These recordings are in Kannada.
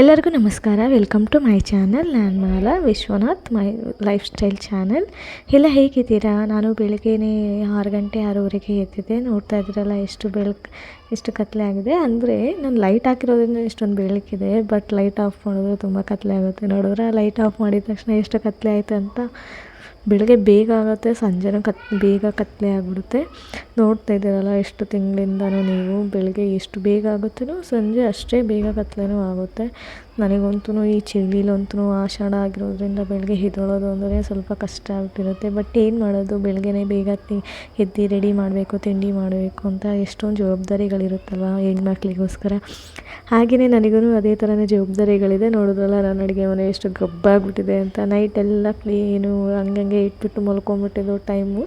ಎಲ್ಲರಿಗೂ ನಮಸ್ಕಾರ. ವೆಲ್ಕಮ್ ಟು ಮೈ ಚಾನಲ್ ನಾನು Mala Vishwanath my lifestyle channel ಎಲ್ಲ ಹೇಗಿದ್ದೀರಾ? ನಾನು ಬೆಳಗ್ಗೆನೇ ಆರು ಗಂಟೆ, ಆರೂವರೆಗೆ ಎದ್ದಿದ್ದೆ. ನೋಡ್ತಾ ಇದ್ದೀರಲ್ಲ, ಎಷ್ಟು ಬೆಳಕು, ಎಷ್ಟು ಕತ್ಲೆ ಆಗಿದೆ. ಅಂದರೆ ನಾನು ಲೈಟ್ ಹಾಕಿರೋದ್ರಿಂದ ಇಷ್ಟೊಂದು ಬೆಳಕಿದೆ ಬಟ್ ಲೈಟ್ ಆಫ್ ಮಾಡಿದ್ರೆ ತುಂಬ ಕತ್ಲೆ ಆಗುತ್ತೆ. ನೋಡಿದ್ರೆ ಲೈಟ್ ಆಫ್ ಮಾಡಿದ ತಕ್ಷಣ ಎಷ್ಟು ಕತ್ಲೆ ಆಯಿತು ಅಂತ ಬೆಳಗ್ಗೆ ಬೇಗ ಆಗುತ್ತೆ, ಸಂಜೆನೂ ಕತ್, ಬೇಗ ಕತ್ತಲೆ ಆಗಿಬಿಡುತ್ತೆ. ನೋಡ್ತಾ ಇದ್ದೀರಲ್ಲ, ಎಷ್ಟು ತಿಂಗಳಿಂದನೂ ನೀವು ಬೆಳಗ್ಗೆ ಎಷ್ಟು ಬೇಗ ಆಗುತ್ತೋ ಸಂಜೆ ಅಷ್ಟೇ ಬೇಗ ಕತ್ಲೆನೂ ಆಗುತ್ತೆ. ನನಗಂತೂ ಈ ಚಳಿಲಂತೂ ಆಷಾಢ ಆಗಿರೋದ್ರಿಂದ ಬೆಳಗ್ಗೆ ಎದ್ದೇಳೋದು ಅಂದರೆ ಸ್ವಲ್ಪ ಕಷ್ಟ ಆಗ್ತಿರುತ್ತೆ. ಬಟ್ ಏನು ಮಾಡೋದು? ಬೆಳಗ್ಗೆನೇ ಬೇಗ ಎದ್ದು ರೆಡಿ ಮಾಡಬೇಕು, ತಿಂಡಿ ಮಾಡಬೇಕು ಅಂತ ಎಷ್ಟೊಂದು ಜವಾಬ್ದಾರಿಗಳಿರುತ್ತಲ್ವ ಹೆಣ್ಮಕ್ಳಿಗೋಸ್ಕರ ಹಾಗೆಯೇ ನನಗೂ ಅದೇ ಥರನೇ ಜವಾಬ್ದಾರಿಗಳಿದೆ. ನೋಡಿದ್ರಲ್ಲ ನನ್ನ ಅಡುಗೆ ಮನೆ ಎಷ್ಟು ಗಬ್ಬಾಗ್ಬಿಟ್ಟಿದೆ ಅಂತ. ನೈಟ್ ಎಲ್ಲ ಕ್ಲೀನು ಹಂಗಂಗೆ ಇಟ್ಬಿಟ್ಟು ಮಲ್ಕೊಂಬಿಟ್ಟಿದ್ದು ಟೈಮು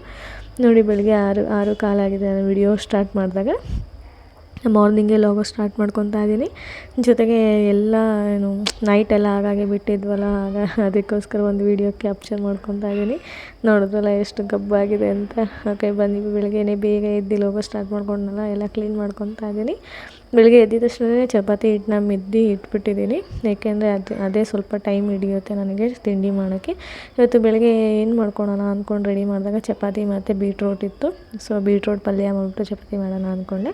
ನೋಡಿ ಬೆಳಗ್ಗೆ ಆರು ಆರು ಕಾಲಾಗಿದೆ. ನಾನು ವಿಡಿಯೋ ಸ್ಟಾರ್ಟ್ ಮಾಡಿದಾಗ ಮಾರ್ನಿಂಗೇ ಲಾಗೋ ಸ್ಟಾರ್ಟ್ ಮಾಡ್ಕೊತಾ ಇದ್ದೀನಿ. ಜೊತೆಗೆ ಎಲ್ಲ ಏನು ನೈಟ್ ಎಲ್ಲ ಹಾಗಾಗಿ ಬಿಟ್ಟಿದ್ವಲ್ಲ, ಆಗ ಅದಕ್ಕೋಸ್ಕರ ಒಂದು ವೀಡಿಯೋ ಕ್ಯಾಪ್ಚರ್ ಮಾಡ್ಕೊತಾ ಇದ್ದೀನಿ. ನೋಡಿದ್ರಲ್ಲ ಎಷ್ಟು ಗಬ್ಬಾಗಿದೆ ಅಂತ. ಓಕೆ ಬನ್ನಿ, ಬೆಳಗ್ಗೆನೇ ಬೇಗ ಎದ್ದು ಲೋಗೋ ಸ್ಟಾರ್ಟ್ ಮಾಡ್ಕೊಂಡಲ್ಲ ಎಲ್ಲ ಕ್ಲೀನ್ ಮಾಡ್ಕೊತಾ ಇದ್ದೀನಿ. ಬೆಳಗ್ಗೆ ಎದ್ದಿದ ತಕ್ಷಣವೇ ಚಪಾತಿ ಹಿಟ್ಟನ್ನ ಮಿದ್ದಿ ಇಟ್ಬಿಟ್ಟಿದ್ದೀನಿ. ಏಕೆಂದರೆ ಅದು, ಅದೇ ಸ್ವಲ್ಪ ಟೈಮ್ ಹಿಡಿಯುತ್ತೆ ನನಗೆ ತಿಂಡಿ ಮಾಡೋಕ್ಕೆ. ಇವತ್ತು ಬೆಳಗ್ಗೆ ಏನು ಮಾಡ್ಕೊಳೋಣ ಅಂದ್ಕೊಂಡು ರೆಡಿ ಮಾಡಿದಾಗ ಚಪಾತಿ ಮತ್ತು ಬೀಟ್ರೋಟ್ ಇತ್ತು. ಸೊ ಬೀಟ್ರೋಟ್ ಪಲ್ಯ ಮಾಡಿಬಿಟ್ಟು ಚಪಾತಿ ಮಾಡೋಣ ಅಂದ್ಕೊಂಡೆ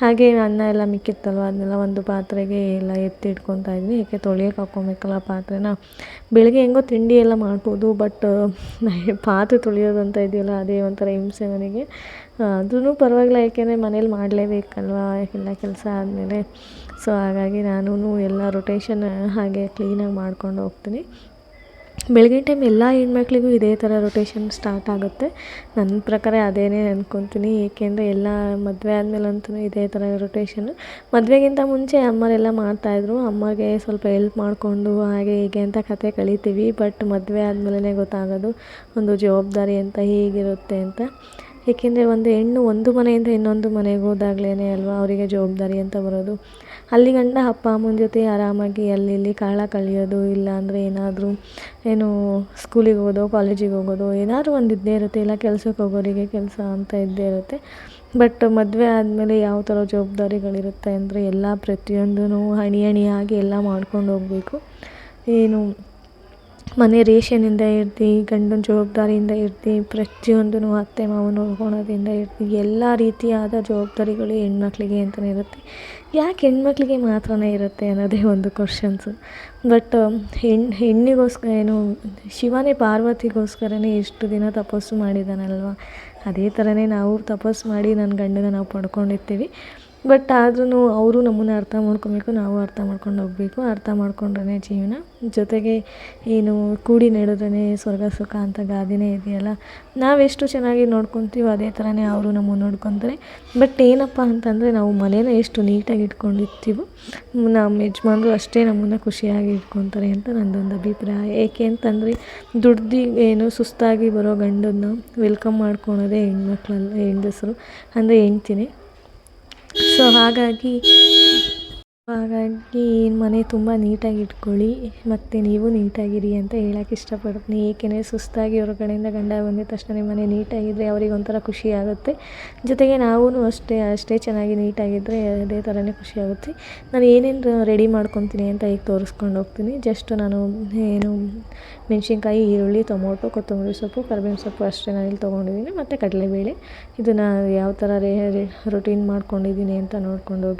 ಹಾಗೆ ಅನ್ನ ಎಲ್ಲ ಮಿಕ್ಕಿತ್ತಲ್ವ, ಅದನ್ನೆಲ್ಲ ಒಂದು ಪಾತ್ರೆಗೆ ಎಲ್ಲ ಎತ್ತಿ ಇಟ್ಕೊತಾ ಇದ್ವಿ. ಏಕೆ ತೊಳಿಯೋಕೆ ಹಾಕ್ಕೊಬೇಕಲ್ಲ ಪಾತ್ರೆನ? ಬೆಳಗ್ಗೆ ಹೆಂಗೋ ತಿಂಡಿ ಎಲ್ಲ ಮಾಡ್ಬೋದು ಬಟ್ ಪಾತ್ರೆ ತೊಳೆಯೋದು ಅಂತ ಇದೆಯಲ್ಲ, ಅದೇ ಒಂಥರ ಹಿಂಸೆ ನನಗೆ. ಅದೂ ಪರವಾಗಿಲ್ಲ ಏಕೆಂದರೆ ಮನೇಲಿ ಮಾಡಲೇಬೇಕಲ್ವ ಎಲ್ಲ ಕೆಲಸ ಆದಮೇಲೆ. ಸೊ ಹಾಗಾಗಿ ನಾನು ಎಲ್ಲ ರೊಟೇಷನ್ ಹಾಗೆ ಕ್ಲೀನಾಗಿ ಮಾಡ್ಕೊಂಡು ಹೋಗ್ತೀನಿ. ಬೆಳಗಿನ ಟೈಮ್ ಎಲ್ಲ ಹೆಣ್ಮಕ್ಳಿಗೂ ಇದೇ ಥರ ರೊಟೇಷನ್ ಸ್ಟಾರ್ಟ್ ಆಗುತ್ತೆ. ನನ್ನ ಪ್ರಕಾರ ಅದೇನೇ ಅಂದ್ಕೊತೀನಿ ಏಕೆಂದರೆ ಎಲ್ಲ ಮದುವೆ ಆದಮೇಲಂತೂ ಇದೇ ಥರ ರೊಟೇಷನ್ ಮದುವೆಗಿಂತ ಮುಂಚೆ ಅಮ್ಮರೆಲ್ಲ ಮಾಡ್ತಾಯಿದ್ರು ಅಮ್ಮಗೆ ಸ್ವಲ್ಪ ಎಲ್ಪ್ ಮಾಡಿಕೊಂಡು ಹಾಗೆ ಹೀಗೆ ಅಂತ ಕತೆ ಕಲಿತೀವಿ. ಬಟ್ ಮದುವೆ ಆದಮೇಲೆ ಗೊತ್ತಾಗೋದು ಒಂದು ಜವಾಬ್ದಾರಿ ಅಂತ ಹೀಗಿರುತ್ತೆ ಅಂತ. ಏಕೆಂದರೆ ಒಂದು ಹೆಣ್ಣು ಒಂದು ಮನೆಯಿಂದ ಇನ್ನೊಂದು ಮನೆಗೆ ಹೋದಾಗಲೇ ಅಲ್ವಾ ಅವರಿಗೆ ಜವಾಬ್ದಾರಿ ಅಂತ ಬರೋದು. ಅಲ್ಲಿ ಗಂಡ ಅಪ್ಪ ಅಮ್ಮನ ಜೊತೆ ಆರಾಮಾಗಿ ಅಲ್ಲಿ ಇಲ್ಲಿ ಕಾಲ ಕಳೆಯೋದು, ಇಲ್ಲ ಅಂದರೆ ಏನಾದರೂ ಏನು ಸ್ಕೂಲಿಗೆ ಹೋಗೋದು ಕಾಲೇಜಿಗೆ ಹೋಗೋದು, ಏನಾದರೂ ಒಂದು ಇದ್ದೇ ಇರುತ್ತೆ. ಇಲ್ಲ ಕೆಲ್ಸಕ್ಕೆ ಹೋಗೋರಿಗೆ ಕೆಲಸ ಅಂತ ಇದ್ದೇ ಇರುತ್ತೆ. ಬಟ್ ಮದುವೆ ಆದಮೇಲೆ ಯಾವ ಥರ ಜವಾಬ್ದಾರಿಗಳಿರುತ್ತೆ ಅಂದರೆ ಎಲ್ಲ ಪ್ರತಿಯೊಂದೂ ಹಣಿ ಹಣಿಯಾಗಿ ಎಲ್ಲ ಮಾಡ್ಕೊಂಡು ಹೋಗಬೇಕು. ಏನು ಮನೆ ರೇಷನಿಂದ ಹಿಡ್ದು ಗಂಡನ ಜವಾಬ್ದಾರಿಯಿಂದ ಹಿಡ್ದು ಪ್ರತಿಯೊಂದೂ ಅತ್ತೆ ಮಾವ ನೋಡ್ಕೊಳೋದ್ರಿಂದ ಹಿಡ್ದು ಎಲ್ಲ ರೀತಿಯಾದ ಜವಾಬ್ದಾರಿಗಳು ಹೆಣ್ಮಕ್ಳಿಗೆ ಅಂತಲೇ ಇರುತ್ತೆ. ಯಾಕೆ ಹೆಣ್ಮಕ್ಳಿಗೆ ಮಾತ್ರನೇ ಇರುತ್ತೆ ಅನ್ನೋದೇ ಒಂದು ಕ್ವಶನ್ಸು ಬಟ್ ಹೆಣ್ಣು ಹೆಣ್ಣಿಗೋಸ್ಕರ ಏನು, ಶಿವನೇ ಪಾರ್ವತಿಗೋಸ್ಕರನೇ ಎಷ್ಟು ದಿನ ತಪಸ್ಸು ಮಾಡಿದಾನಲ್ವ? ಅದೇ ಥರನೇ ನಾವು ತಪಸ್ಸು ಮಾಡಿ ನನ್ನ ಗಂಡನ ನಾವು ಪಡ್ಕೊಂಡಿರ್ತೀವಿ. ಬಟ್ ಆದ್ರೂ ಅವರು ನಮ್ಮನ್ನು ಅರ್ಥ ಮಾಡ್ಕೊಬೇಕು, ನಾವು ಅರ್ಥ ಮಾಡ್ಕೊಂಡು ಹೋಗಬೇಕು. ಅರ್ಥ ಮಾಡ್ಕೊಂಡ್ರೇ ಜೀವನ. ಜೊತೆಗೆ ಏನು ಕೂಡಿ ನಡೆದ್ರೇ ಸ್ವರ್ಗ, ಸುಖ ಅಂತ ಗಾದೆನೇ ಇದೆಯಲ್ಲ, ನಾವೆಷ್ಟು ಚೆನ್ನಾಗಿ ನೋಡ್ಕೊತೀವೋ ಅದೇ ಥರನೇ ಅವರು ನಮ್ಮನ್ನು ನೋಡ್ಕೊತಾರೆ. ಬಟ್ ಏನಪ್ಪ ಅಂತಂದರೆ, ನಾವು ಮನೇನ ಎಷ್ಟು ನೀಟಾಗಿ ಇಟ್ಕೊಂಡಿರ್ತೀವೋ, ನಮ್ಮ ಯಜಮಾನ್ರು ಅಷ್ಟೇ ನಮ್ಮನ್ನು ಖುಷಿಯಾಗಿ ಇಟ್ಕೊತಾರೆ ಅಂತ ನಂದೊಂದು ಅಭಿಪ್ರಾಯ. ಏಕೆ ಅಂತಂದರೆ, ದುಡ್ದು ಏನು ಸುಸ್ತಾಗಿ ಬರೋ ಗಂಡನ್ನು ವೆಲ್ಕಮ್ ಮಾಡ್ಕೊಳೋದೇ ಹೆಣ್ಮಕ್ಳಲ್ಲ, ಹೆಂಗಸರು, ಅಂದರೆ ಹೆಂಡ್ತಿನೇ. ಸೊ ಹಾಗಾಗಿ ಹಾಗಾಗಿ ಮನೆ ತುಂಬ ನೀಟಾಗಿ ಇಟ್ಕೊಳ್ಳಿ, ಮತ್ತು ನೀವು ನೀಟಾಗಿರಿ ಅಂತ ಹೇಳೋಕೆ ಇಷ್ಟಪಡ್ತೀನಿ. ಏಕೆಂದರೆ ಸುಸ್ತಾಗಿ ಹೊರಗಡೆಯಿಂದ ಗಂಡ ಬಂದಿದ್ದ ತಕ್ಷಣ ನಿಮ್ಮ ಮನೆ ನೀಟಾಗಿದ್ದರೆ ಅವ್ರಿಗೆ ಒಂಥರ ಖುಷಿ ಆಗುತ್ತೆ. ಜೊತೆಗೆ ನಾವೂ ಅಷ್ಟೇ ಅಷ್ಟೇ ಚೆನ್ನಾಗಿ ನೀಟಾಗಿದ್ದರೆ ಅದೇ ಥರನೇ ಖುಷಿ ಆಗುತ್ತೆ. ನಾನು ಏನೇನು ರೆಡಿ ಮಾಡ್ಕೊತೀನಿ ಅಂತ ಈಗ ತೋರಿಸ್ಕೊಂಡು ಹೋಗ್ತೀನಿ. ಜಸ್ಟ್ ನಾನು ಏನು ಮೆಣಸಿನ್ಕಾಯಿ, ಈರುಳ್ಳಿ, ಟೊಮೊಟೊ, ಕೊತ್ತಂಬರಿ ಸೊಪ್ಪು, ಕರ್ಬೇವಿನ ಸೊಪ್ಪು ಅಷ್ಟೇ ನಾನು ಇಲ್ಲಿ ತೊಗೊಂಡಿದ್ದೀನಿ. ಮತ್ತು ಕಡಲೆಬೇಳೆ. ಇದನ್ನು ಯಾವ ಥರ ರೇ ರೊಟೀನ್ ಮಾಡ್ಕೊಂಡಿದ್ದೀನಿ ಅಂತ ನೋಡ್ಕೊಂಡು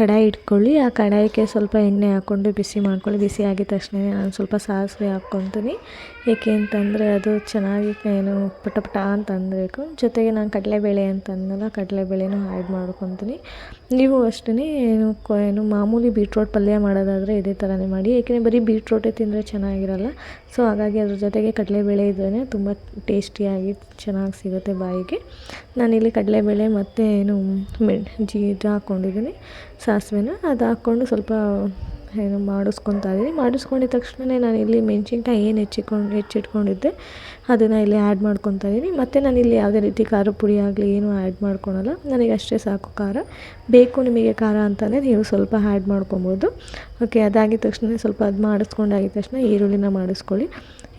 ಕಡಾಯಿ ಇಟ್ಕೊಳ್ಳಿ. ಆ ಕಡಾಯಿಗೆ ಸ್ವಲ್ಪ ಎಣ್ಣೆ ಹಾಕ್ಕೊಂಡು ಬಿಸಿ ಮಾಡ್ಕೊಳ್ಳಿ. ಬಿಸಿ ಆಗಿದ ತಕ್ಷಣ ನಾನು ಸ್ವಲ್ಪ ಸಾಸಿವೆ ಹಾಕ್ಕೊತೀನಿ. ಏಕೆ ಅಂತಂದರೆ ಅದು ಚೆನ್ನಾಗಿ ಏನು ಪಟ ಪಟ ಅಂತ ಜೊತೆಗೆ ನಾನು ಕಡಲೆಬೇಳೆ ಅಂತ ಕಡಲೆಬೇಳೆನೂ ಆ್ಯಡ್ ಮಾಡ್ಕೊತೀನಿ. ನೀವು ಅಷ್ಟೇ ಏನು ಏನು ಮಾಮೂಲಿ ಬೀಟ್ರೋಟ್ ಪಲ್ಯ ಮಾಡೋದಾದರೆ ಇದೇ ಥರನೇ ಮಾಡಿ. ಏಕೆಂದರೆ ಬರೀ ಬೀಟ್ರೋಟೇ ತಿಂದರೆ ಚೆನ್ನಾಗಿರಲ್ಲ. ಸೊ ಹಾಗಾಗಿ ಅದ್ರ ಜೊತೆಗೆ ಕಡಲೆಬೇಳೆ ಇದ್ರೇ ತುಂಬ ಟೇಸ್ಟಿಯಾಗಿ ಚೆನ್ನಾಗಿ ಸಿಗುತ್ತೆ ಬಾಯಿಗೆ. ನಾನಿಲ್ಲಿ ಕಡಲೆಬೇಳೆ ಮತ್ತು ಏನು ಮೆಣ್ ಜೀ ಇದು ಹಾಕ್ಕೊಂಡಿದ್ದೀನಿ. ಸಾಸಿವೆನ ಅದು ಹಾಕ್ಕೊಂಡು ಸ್ವಲ್ಪ ಏನು ಮಾಡಿಸ್ಕೊತಾ ಇದ್ದೀನಿ. ಮಾಡಿಸ್ಕೊಂಡಿದ ತಕ್ಷಣವೇ ನಾನು ಇಲ್ಲಿ ಮೆಣಸಿನ್ಕಾಯಿ ಏನು ಹೆಚ್ಚಿಕೊಂಡು, ಹೆಚ್ಚಿಟ್ಕೊಂಡಿದ್ದೆ, ಅದನ್ನು ಇಲ್ಲಿ ಆ್ಯಡ್ ಮಾಡ್ಕೊತಾ ಇದ್ದೀನಿ. ಮತ್ತು ನಾನಿಲ್ಲಿ ಯಾವುದೇ ರೀತಿ ಖಾರ ಪುಡಿ ಆಗಲಿ ಏನೂ ಆ್ಯಡ್ ಮಾಡ್ಕೊಳಲ್ಲ, ನನಗೆ ಅಷ್ಟೇ ಸಾಕು ಖಾರ. ಬೇಕು ನಿಮಗೆ ಖಾರ ಅಂತಲೇ ನೀವು ಸ್ವಲ್ಪ ಆ್ಯಡ್ ಮಾಡ್ಕೊಬೋದು. ಓಕೆ ಅದಾಗಿದ ತಕ್ಷಣ ಸ್ವಲ್ಪ ಅದು ಮಾಡಿಸ್ಕೊಂಡಾಗಿದ ತಕ್ಷಣ ಈರುಳ್ಳಿನ ಮಾಡಿಸ್ಕೊಳ್ಳಿ.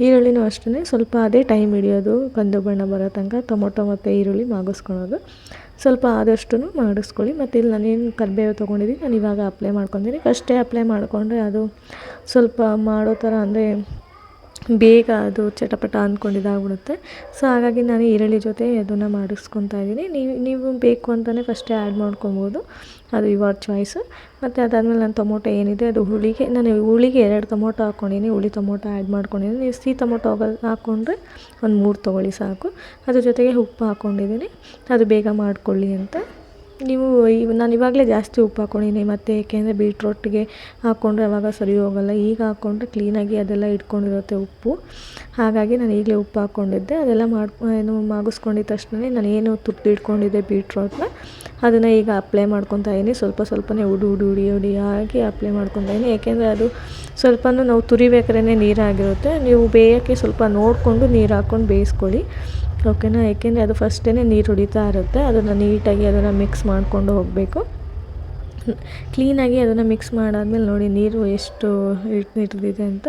ಈರುಳ್ಳಿನೂ ಅಷ್ಟೇ ಸ್ವಲ್ಪ ಅದೇ ಟೈಮ್ ಹಿಡಿಯೋದು, ಕಂದು ಬಣ್ಣ ಬರೋ ತನಕ ಟೊಮೊಟೊ ಮತ್ತು ಈರುಳ್ಳಿ ಮಾಗಿಸ್ಕೊಳೋದು ಸ್ವಲ್ಪ ಆದಷ್ಟು ಮಾಡಿಸ್ಕೊಳ್ಳಿ. ಮತ್ತು ಇಲ್ಲಿ ನಾನೇನು ಕರಿಬೇವು ತೊಗೊಂಡಿದ್ದೀನಿ ನಾನು ಇವಾಗ ಅಪ್ಲೈ ಮಾಡ್ಕೊತೀನಿ ಫಸ್ಟೇ ಅಪ್ಲೈ ಮಾಡಿಕೊಂಡ್ರೆ ಅದು ಸ್ವಲ್ಪ ಮಾಡೋ ಥರ ಅಂದರೆ ಬೇಗ ಅದು ಚಟಪಟ ಅಂದ್ಕೊಂಡು ಇದಾಗ್ಬಿಡುತ್ತೆ. ಸೊ ಹಾಗಾಗಿ ನಾನು ಈರುಳ್ಳಿ ಜೊತೆ ಅದನ್ನು ಮಾಡಿಸ್ಕೊತಾ ಇದ್ದೀನಿ. ನೀವು ನೀವು ಬೇಕು ಅಂತಲೇ ಫಸ್ಟೇ ಆ್ಯಡ್ ಮಾಡ್ಕೊಬೋದು. ಅದು ಯುವರ್ ಚಾಯ್ಸು ಮತ್ತು ಅದಾದಮೇಲೆ ನಾನು ಟೊಮೊಟೊ ಏನಿದೆ, ಅದು ಹುಳಿಗೆ, ನಾನು ಹುಳಿಗೆ ಎರಡು ಟೊಮೊಟೊ ಹಾಕ್ಕೊಂಡಿನಿ ಹುಳಿ ಟೊಮೊಟೊ ಆ್ಯಡ್ ಮಾಡ್ಕೊಂಡಿದ್ದೀನಿ ನೀವು ಸಿಹಿ ಟೊಮೊಟೊ ಹಾಕ್ಕೊಂಡ್ರೆ ಒಂದು ಮೂರು ತೊಗೊಳ್ಳಿ ಸಾಕು. ಅದ್ರ ಜೊತೆಗೆ ಉಪ್ಪು ಹಾಕ್ಕೊಂಡಿದ್ದೀನಿ ಅದು ಬೇಗ ಮಾಡ್ಕೊಳ್ಳಿ ಅಂತ. ನೀವು ನಾನು ಇವಾಗಲೇ ಜಾಸ್ತಿ ಉಪ್ಪು ಹಾಕ್ಕೊಂಡಿದ್ದೀನಿ ಮತ್ತು ಏಕೆಂದರೆ ಬೀಟ್ರೋಟ್ಗೆ ಹಾಕ್ಕೊಂಡ್ರೆ ಅವಾಗ ಸರಿ ಹೋಗಲ್ಲ. ಈಗ ಹಾಕ್ಕೊಂಡ್ರೆ ಕ್ಲೀನಾಗಿ ಅದೆಲ್ಲ ಇಟ್ಕೊಂಡಿರುತ್ತೆ ಉಪ್ಪು. ಹಾಗಾಗಿ ನಾನು ಈಗಲೇ ಉಪ್ಪು ಹಾಕ್ಕೊಂಡಿದ್ದೆ ಅದೆಲ್ಲ ಮಾಡಿ, ಏನು ಮಾಗಿಸ್ಕೊಂಡಿದ್ದ ತಕ್ಷಣವೇ ನಾನು ಏನು ತುರ್ದು ಇಟ್ಕೊಂಡಿದ್ದೆ ಬೀಟ್ರೋಟ್ನ, ಅದನ್ನು ಈಗ ಅಪ್ಲೈ ಮಾಡ್ಕೊತಾ ಇದ್ದೀನಿ ಸ್ವಲ್ಪ ಸ್ವಲ್ಪನೇ ಉಡಿ ಉಡಿ ಉಡಿ ಉಡಿಯಾಗಿ ಅಪ್ಲೈ ಮಾಡ್ಕೊತಾ ಇದ್ದೀನಿ ಏಕೆಂದರೆ ಅದು ಸ್ವಲ್ಪನೂ ನಾವು ತುರಿಬೇಕಾದ್ರೆ ನೀರಾಗಿರುತ್ತೆ. ನೀವು ಬೇಯೋಕ್ಕೆ ಸ್ವಲ್ಪ ನೋಡಿಕೊಂಡು ನೀರು ಹಾಕ್ಕೊಂಡು ಬೇಯಿಸ್ಕೊಳ್ಳಿ. ಓಕೆನಾ? ಏಕೆಂದರೆ ಅದು ಫಸ್ಟೇ ನೀರು ಹೊಡಿತಾ ಇರುತ್ತೆ. ಅದನ್ನು ನೀಟಾಗಿ ಅದನ್ನು ಮಿಕ್ಸ್ ಮಾಡಿಕೊಂಡು ಹೋಗಬೇಕು. ಕ್ಲೀನಾಗಿ ಅದನ್ನು ಮಿಕ್ಸ್ ಮಾಡಾದ್ಮೇಲೆ ನೋಡಿ ನೀರು ಎಷ್ಟು ಹಿಡ್ದಿದೆ ಅಂತ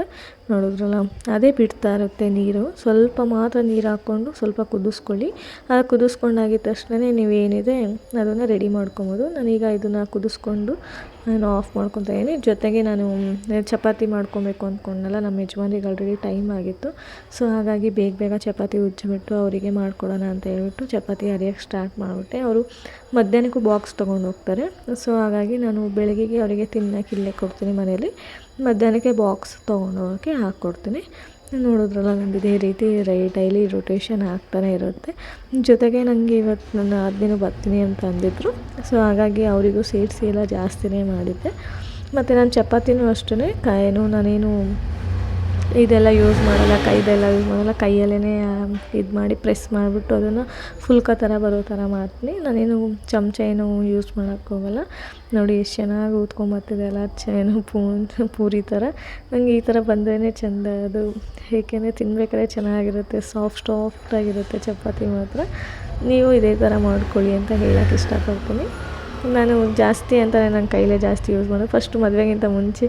ನೋಡಿದ್ರಲ್ಲ? ಅದೇ ಬಿಡ್ತಾ ಇರುತ್ತೆ ನೀರು. ಸ್ವಲ್ಪ ಮಾತ್ರ ನೀರು ಹಾಕ್ಕೊಂಡು ಸ್ವಲ್ಪ ಕುದಿಸ್ಕೊಳ್ಳಿ. ಆ ಕುದಿಸ್ಕೊಂಡಾಗಿದ ತಕ್ಷಣ ನೀವೇನಿದೆ ಅದನ್ನು ರೆಡಿ ಮಾಡ್ಕೊಬೋದು. ನಾನೀಗ ಇದನ್ನು ಕುದಿಸ್ಕೊಂಡು ನಾನು ಆಫ್ ಮಾಡ್ಕೊತಾ ಇದ್ದೀನಿ. ಜೊತೆಗೆ ನಾನು ಚಪಾತಿ ಮಾಡ್ಕೊಬೇಕು ಅಂದ್ಕೊಂಡಲ್ಲ ನಮ್ಮ ಯಜಮಾನಿಗೆ ಆಲ್ರೆಡಿ ಟೈಮ್ ಆಗಿತ್ತು. ಸೊ ಹಾಗಾಗಿ ಬೇಗ ಬೇಗ ಚಪಾತಿ ಉಜ್ಜಿಬಿಟ್ಟು ಅವರಿಗೆ ಮಾಡ್ಕೊಡೋಣ ಅಂತ ಹೇಳ್ಬಿಟ್ಟು ಚಪಾತಿ ಅರಿಯೋಕ್ಕೆ ಸ್ಟಾರ್ಟ್ ಮಾಡಿಬಿಟ್ಟೆ. ಅವರು ಮಧ್ಯಾಹ್ನಕ್ಕೂ ಬಾಕ್ಸ್ ತೊಗೊಂಡು ಹೋಗ್ತಾರೆ. ಸೊ ಹಾಗಾಗಿ ನಾನು ಬೆಳಗ್ಗೆಗೆ ಅವರಿಗೆ ತಿನ್ನೋಕೆ ಇಲ್ಲೇ ಕೊಡ್ತೀನಿ ಮನೇಲಿ ಮಧ್ಯಾಹ್ನಕ್ಕೆ ಬಾಕ್ಸ್ ತೊಗೊಂಡೋಗೋಕ್ಕೆ ಹಾಕ್ಕೊಡ್ತೀನಿ. ನೋಡಿದ್ರಲ್ಲ, ನಂದು ಇದೇ ರೀತಿ ರೈ ಡೈಲಿ ರೊಟೇಷನ್ ಆಗ್ತಾನೆ ಇರುತ್ತೆ. ಜೊತೆಗೆ ನನಗೆ ಇವತ್ತು ನನ್ನ ದಿನ ಬರ್ತೀನಿ ಅಂತ ಅಂದಿದ್ರು. ಸೊ, ಹಾಗಾಗಿ ಅವರಿಗೂ ಸೇರಿಸಿ ಎಲ್ಲ ಜಾಸ್ತಿನೇ ಮಾಡಿದ್ದೆ. ಮತ್ತು ನಾನು ಚಪಾತಿನೂ ಅಷ್ಟೇ, ಕಾಯಿನೂ ನಾನೇನು ಇದೆಲ್ಲ ಯೂಸ್ ಮಾಡಲ್ಲ, ಕೈದೆಲ್ಲ ಯೂಸ್ ಮಾಡೋಲ್ಲ ಕೈಯಲ್ಲೇ ಇದು ಮಾಡಿ ಪ್ರೆಸ್ ಮಾಡಿಬಿಟ್ಟು ಅದನ್ನು ಫುಲ್ಕ ಥರ ಬರೋ ಥರ ಮಾಡ್ತೀನಿ. ನಾನೇನು ಚಮಚ ಏನು ಯೂಸ್ ಮಾಡೋಕ್ಕೆ ಹೋಗಲ್ಲ. ನೋಡಿ ಎಷ್ಟು ಚೆನ್ನಾಗಿ ಊದ್ಕೊಂಬರ್ತಿದೆ ಅಲ್ಲ ಏನು ಪೂರಿ ಥರ. ನನಗೆ ಈ ಥರ ಬಂದ್ರೇ ಚೆಂದ. ಅದು ಏಕೆಂದರೆ ತಿನ್ಬೇಕಾದ್ರೆ ಚೆನ್ನಾಗಿರುತ್ತೆ ಸಾಫ್ಟ್ ಸಾಫ್ಟಾಗಿರುತ್ತೆ ಚಪಾತಿ ಮಾತ್ರ. ನೀವು ಇದೇ ಥರ ಮಾಡ್ಕೊಳ್ಳಿ ಅಂತ ಹೇಳೋಕ್ಕೆ ಇಷ್ಟಪಡ್ತೀನಿ. ನಾನು ಜಾಸ್ತಿ ಅಂತಾನೆ ನನ್ನ ಕೈಲೇ ಜಾಸ್ತಿ ಯೂಸ್ ಮಾಡೋದು. ಫಸ್ಟು ಮದುವೆಗಿಂತ ಮುಂಚೆ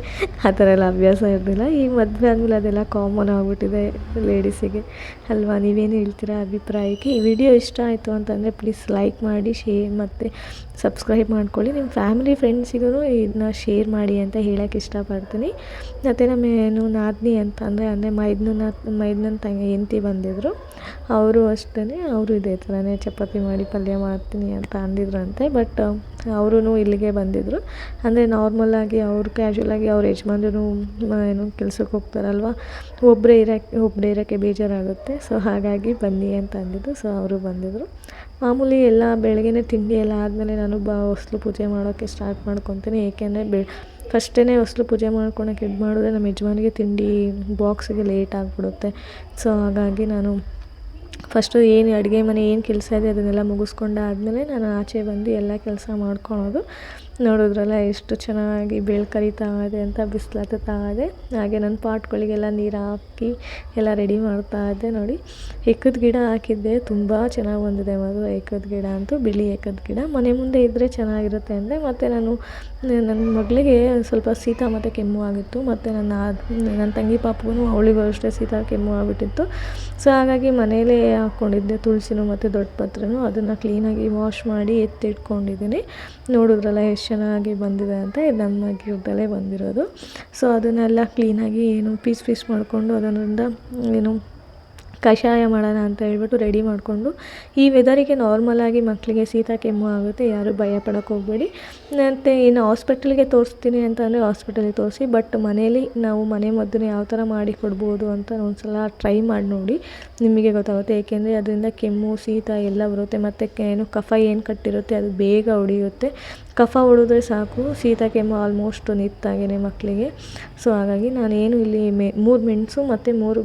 ಆ ಥರ ಎಲ್ಲ ಅಭ್ಯಾಸ ಇರಲಿಲ್ಲ. ಈಗ ಮದುವೆ ಆದಮೇಲೆ ಅದೆಲ್ಲ ಕಾಮನ್ ಆಗಿಬಿಟ್ಟಿದೆ ಲೇಡೀಸಿಗೆ ಅಲ್ವಾ? ನೀವೇನು ಹೇಳ್ತೀರಾ ಅಭಿಪ್ರಾಯಕ್ಕೆ? ಈ ವಿಡಿಯೋ ಇಷ್ಟ ಆಯಿತು ಅಂತಂದರೆ ಪ್ಲೀಸ್ ಲೈಕ್ ಮಾಡಿ ಶೇರ್ ಮತ್ತು ಸಬ್ಸ್ಕ್ರೈಬ್ ಮಾಡ್ಕೊಳ್ಳಿ. ನಿಮ್ಮ ಫ್ಯಾಮಿಲಿ ಫ್ರೆಂಡ್ಸಿಗೂ ಇದನ್ನ ಶೇರ್ ಮಾಡಿ ಅಂತ ಹೇಳೋಕ್ಕೆ ಇಷ್ಟಪಡ್ತೀನಿ. ಮತ್ತು ನಮ್ಮ ಏನು ನಾದಿನಿ ಅಂತ ಅಂದರೆ ಅಂದರೆ ಮೈದ್ನ ಮೈದ್ನನ ತಂಗಿ ಬಂದಿದ್ದರು ಅವರು ಅಷ್ಟೇ ಅವರು ಇದೇ ಥರನೇ ಚಪಾತಿ ಮಾಡಿ ಪಲ್ಯ ಮಾಡ್ತೀನಿ ಅಂತ ಅಂದಿದ್ರಂತೆ ಬಟ್ ಅವರೂ ಇಲ್ಲಿಗೆ ಬಂದಿದ್ದರು ಅಂದರೆ ನಾರ್ಮಲಾಗಿ ಅವ್ರು ಕ್ಯಾಶುವಲಾಗಿ ಅವ್ರ ಯಜಮಾನ್ರು ಏನು ಕೆಲ್ಸಕ್ಕೆ ಹೋಗ್ತಾರಲ್ವ? ಒಬ್ಬರೇ ಇರೋಕ್ಕೆ ಒಬ್ಬರೇ ಇರೋಕ್ಕೆ ಬೇಜಾರಾಗುತ್ತೆ. ಸೊ ಹಾಗಾಗಿ ಬನ್ನಿ ಅಂತ ಅಂದಿದ್ದು. ಸೊ ಅವರು ಬಂದಿದ್ದರು ಮಾಮೂಲಿ ಎಲ್ಲ ಬೆಳಗ್ಗೆ ತಿಂಡಿ ಎಲ್ಲ ಆದಮೇಲೆ ನಾನು ಬಾ, ಹೊಸ್ಲು ಪೂಜೆ ಮಾಡೋಕ್ಕೆ ಸ್ಟಾರ್ಟ್ ಮಾಡ್ಕೊತೀನಿ. ಏಕೆಂದರೆ ಬೆ ಫಸ್ಟೇ ಹೊಸ್ಲು ಪೂಜೆ ಮಾಡ್ಕೊಳಕ್ಕೆ ಇದು ಮಾಡಿದ್ರೆ ನಮ್ಮ ಯಜಮಾನಿಗೆ ತಿಂಡಿ ಬಾಕ್ಸಿಗೆ ಲೇಟ್ ಆಗಿಬಿಡುತ್ತೆ. ಸೊ ಹಾಗಾಗಿ ನಾನು ಫಸ್ಟು ಏನು ಅಡುಗೆ ಮನೆ, ಏನು ಕೆಲಸ ಇದೆ ಅದನ್ನೆಲ್ಲ ಮುಗಿಸ್ಕೊಂಡಾದ್ಮೇಲೆ ನಾನು ಆಚೆ ಬಂದು ಎಲ್ಲ ಕೆಲಸ ಮಾಡ್ಕೊಳೋದು. ನೋಡಿದ್ರಲ್ಲ ಎಷ್ಟು ಚೆನ್ನಾಗಿ ಬೇಳೆ ಕರಿತಾ ಇದೆ ಅಂತ ಬಿಸ್ಲು ಹತ್ತುತ್ತಾ ಇದೆ ಹಾಗೆ ನನ್ನ ಪಾಟ್ಗಳಿಗೆಲ್ಲ ನೀರು ಹಾಕಿ ಎಲ್ಲ ರೆಡಿ ಮಾಡ್ತಾ ಇದ್ದೆ ನೋಡಿ. ಎಕ್ಕದ ಗಿಡ ಹಾಕಿದ್ದೆ, ತುಂಬ ಚೆನ್ನಾಗಿ ಬಂದಿದೆ ಮಗು ಏಕದ ಗಿಡ ಅಂತೂ, ಬಿಳಿ ಏಕದ ಗಿಡ. ಮನೆ ಮುಂದೆ ಇದ್ದರೆ ಚೆನ್ನಾಗಿರುತ್ತೆ ಅಂದರೆ ಮತ್ತು ನಾನು, ನನ್ನ ಮಗಳಿಗೆ ಸ್ವಲ್ಪ ಶೀತ ಮತ್ತು ಕೆಮ್ಮು ಆಗಿತ್ತು. ಮತ್ತು ನನ್ನ ನನ್ನ ತಂಗಿ ಪಾಪಗೂ ಅವಳಿಗೂ ಅಷ್ಟೇ ಶೀತ ಕೆಮ್ಮು ಆಗಿಬಿಟ್ಟಿತ್ತು. ಸೊ ಹಾಗಾಗಿ ಮನೆಯಲ್ಲೇ ಹಾಕ್ಕೊಂಡಿದ್ದೆ ತುಳಸಿನೂ ಮತ್ತು ದೊಡ್ಡ ಪತ್ರನೂ. ಅದನ್ನು ಕ್ಲೀನಾಗಿ ವಾಶ್ ಮಾಡಿ ಎತ್ತಿಟ್ಕೊಂಡಿದ್ದೀನಿ. ನೋಡಿದ್ರಲ್ಲ ಎಷ್ಟು ಚೆನ್ನಾಗಿ ಬಂದಿದೆ ಅಂತ ಇದು ನಮ್ಮ ಬಂದಿರೋದು. ಸೊ ಅದನ್ನೆಲ್ಲ ಕ್ಲೀನಾಗಿ ಏನು ಪೀಸ್ ಪೀಸ್ ಮಾಡಿಕೊಂಡು ಅದರಿಂದ ಏನು ಕಷಾಯ ಮಾಡೋಣ ಅಂತ ಹೇಳ್ಬಿಟ್ಟು ರೆಡಿ ಮಾಡಿಕೊಂಡು ಈ ವೆದರಿಗೆ ನಾರ್ಮಲಾಗಿ ಮಕ್ಕಳಿಗೆ ಶೀತ, ಕೆಮ್ಮು ಆಗುತ್ತೆ, ಯಾರು ಭಯ ಪಡೋಕ್ಕೆ ಹೋಗಬೇಡಿ. ಮತ್ತು ಇನ್ನು ಹಾಸ್ಪಿಟಲ್ಗೆ ತೋರಿಸ್ತೀನಿ ಅಂತಂದರೆ ಹಾಸ್ಪಿಟಲಿಗೆ ತೋರಿಸಿ ಬಟ್ ಮನೇಲಿ ನಾವು ಮನೆ ಮದ್ದನ್ನು ಯಾವ ಥರ ಮಾಡಿ ಕೊಡ್ಬೋದು ಅಂತ ಒಂದು ಸಲ ಟ್ರೈ ಮಾಡಿ ನೋಡಿ ನಿಮಗೆ ಗೊತ್ತಾಗುತ್ತೆ. ಏಕೆಂದರೆ ಅದರಿಂದ ಕೆಮ್ಮು, ಶೀತ ಎಲ್ಲ ಬರುತ್ತೆ. ಮತ್ತು ಏನು ಕಫ ಏನು ಕಟ್ಟಿರುತ್ತೆ, ಅದು ಬೇಗ ಹೊಡೆಯುತ್ತೆ. ಕಫ ಹೊಡೆದ್ರೆ ಸಾಕು, ಶೀತ, ಕೆಮ್ಮು ಆಲ್ಮೋಸ್ಟ್ ನಿತ್ತಾಗೇ ಮಕ್ಕಳಿಗೆ. ಸೊ ಹಾಗಾಗಿ ನಾನೇನು ಇಲ್ಲಿ ಮೆ ಮೂರು ಮೆಣಸು ಮತ್ತು ಮೂರು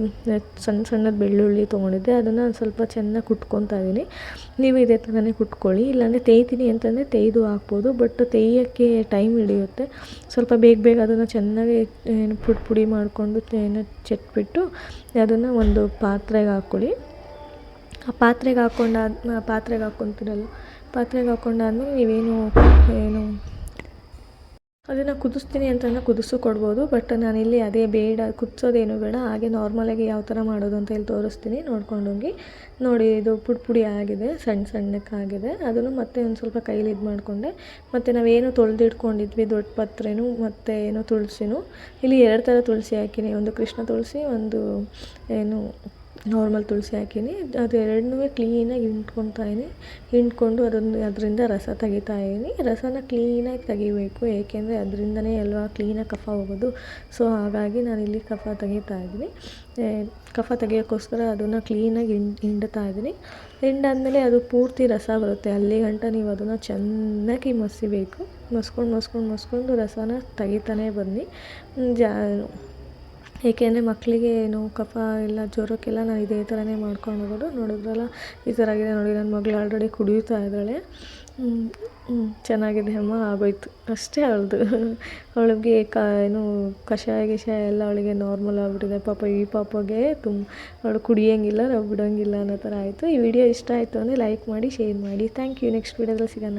ಸಣ್ಣ ಸಣ್ಣದ ಬೆಳ್ಳುಳ್ಳಿ ತೊಗೊಂಡಿದ್ದೆ, ಅದನ್ನು ಸ್ವಲ್ಪ ಚೆನ್ನಾಗಿ ಕುಟ್ಕೊತಾ ಇದ್ದೀನಿ ನೀವು ಇದೇ ಥರನೇ ಕುಟ್ಕೊಳ್ಳಿ. ಇಲ್ಲಾಂದರೆ ತೇಯ್ತೀನಿ ಅಂತಂದರೆ ತೇಯ್ದು ಹಾಕ್ಬೋದು, ಬಟ್ ತೇಯೋಕ್ಕೆ ಟೈಮ್ ಹಿಡಿಯುತ್ತೆ. ಸ್ವಲ್ಪ ಬೇಗ ಬೇಗ ಅದನ್ನು ಚೆನ್ನಾಗಿ ಏನು ಪುಡಿ ಪುಡಿ ಮಾಡಿಕೊಂಡು ಏನು ಚೆಟ್ಬಿಟ್ಟು ಅದನ್ನು ಒಂದು ಪಾತ್ರೆಗೆ ಹಾಕ್ಕೊಳ್ಳಿ. ಆ ಪಾತ್ರೆಗೆ ಹಾಕ್ಕೊಂಡಾದ ಪಾತ್ರೆಗೆ ಹಾಕ್ಕೊತೀರಲ್ಲ ಪಾತ್ರೆಗೆ ಹಾಕ್ಕೊಂಡಾದ್ಮೇಲೆ ನೀವೇನು ಏನು ಅದನ್ನು ಕುದಿಸ್ತೀನಿ ಅಂತಂದರೆ ಕುದಿಸು ಕೊಡ್ಬೋದು ಬಟ್ ನಾನಿಲ್ಲಿ ಅದೇ ಬೇಡ, ಕುದಿಸೋದೇನು ಬೇಡ, ಹಾಗೆ ನಾರ್ಮಲಾಗಿ ಯಾವ ಥರ ಮಾಡೋದು ಅಂತ ಹೇಳಿ ತೋರಿಸ್ತೀನಿ ನೋಡ್ಕೊಂಡೋಗಿ ನೋಡಿ, ಇದು ಪುಡಿ ಪುಡಿ ಆಗಿದೆ ಸಣ್ಣ ಸಣ್ಣಕ್ಕಾಗಿದೆ. ಅದನ್ನು ಮತ್ತೆ ಒಂದು ಸ್ವಲ್ಪ ಕೈಲಿ ಇದು ಮಾಡಿಕೊಂಡೆ. ಮತ್ತು ನಾವೇನು ತೊಳೆದಿಟ್ಕೊಂಡಿದ್ವಿ, ದೊಡ್ಡ ಪತ್ರೆನು, ಮತ್ತು ಏನು ತುಳಸಿನೂ. ಇಲ್ಲಿ ಎರಡು ಥರ ತುಳಸಿ ಹಾಕಿನಿ, ಒಂದು ಕೃಷ್ಣ ತುಳಸಿ, ಒಂದು ಏನು ನಾರ್ಮಲ್ ತುಳಸಿ ಹಾಕೀನಿ. ಅದು ಎರಡನ್ನೂ ಕ್ಲೀನಾಗಿ ಹಿಂಡ್ಕೊತಾ ಇದೀನಿ ಹಿಂಡ್ಕೊಂಡು ಅದನ್ನು ಅದರಿಂದ ರಸ ತೆಗಿತಾ ಇದೀನಿ ರಸನ ಕ್ಲೀನಾಗಿ ತೆಗಿಬೇಕು, ಏಕೆಂದರೆ ಅದರಿಂದನೇ ಅಲ್ವಾ ಕ್ಲೀನಾಗಿ ಕಫ ಹೋಗೋದು. ಸೊ ಹಾಗಾಗಿ ನಾನಿಲ್ಲಿ ಕಫ ತೆಗಿತಾ ಇದ್ದೀನಿ. ಕಫ ತೆಗಿಯೋಕ್ಕೋಸ್ಕರ ಅದನ್ನು ಕ್ಲೀನಾಗಿ ಹಿಂಡ್, ಹಿಂಡ್ತಾ ಇದ್ದೀನಿ. ಹಿಂಡಾದಮೇಲೆ ಅದು ಪೂರ್ತಿ ರಸ ಬರುತ್ತೆ. ಅಲ್ಲಿ ಗಂಟ ನೀವು ಅದನ್ನು ಚೆನ್ನಾಗಿ ಮಸಿಬೇಕು ಮಸ್ಕೊಂಡು ಮಸ್ಕೊಂಡು ಮಸ್ಕೊಂಡು ರಸನ ತೆಗಿತಾನೆ ಬನ್ನಿ. ಜಾ ಏಕೆಂದರೆ ಮಕ್ಕಳಿಗೆ ಏನು ಕಫ ಎಲ್ಲ ಜ್ವರಕ್ಕೆಲ್ಲ ನಾನು ಇದೇ ಥರನೇ ಮಾಡ್ಕೊಂಡು ಹೋಗೋದು. ನೋಡಿದ್ರಲ್ಲ, ಈ ಥರ ಆಗಿದೆ ನೋಡಿ ನನ್ನ ಮಗಳು ಆಲ್ರೆಡಿ ಕುಡಿಯುತ್ತಾ ಇದ್ದಾಳೆ. ಚೆನ್ನಾಗಿದೆ ಅಮ್ಮ, ಆಗೋಯ್ತು. ಅಷ್ಟೇ ಅವಳದು. ಅವಳಿಗೆ ಕ, ಏನು ಕಷಾಯ ಗಿಷಾಯ ಎಲ್ಲ ಅವಳಿಗೆ ನಾರ್ಮಲ್ ಆಗಿಬಿಟ್ಟಿದೆ. ಪಾಪ ಈ ಪಾಪಗೆ ತುಂಬ ಅವಳು ಕುಡಿಯೋಂಗಿಲ್ಲ ನಾವು ಬಿಡೋಂಗಿಲ್ಲ ಅನ್ನೋ ಥರ ಆಯಿತು. ಈ ವಿಡಿಯೋ ಇಷ್ಟ ಆಯಿತು ಅಂದರೆ ಲೈಕ್ ಮಾಡಿ ಶೇರ್ ಮಾಡಿ. ಥ್ಯಾಂಕ್ ಯು ನೆಕ್ಸ್ಟ್ ವಿಡಿಯೋದಲ್ಲಿ ಸಿಗೋಣ.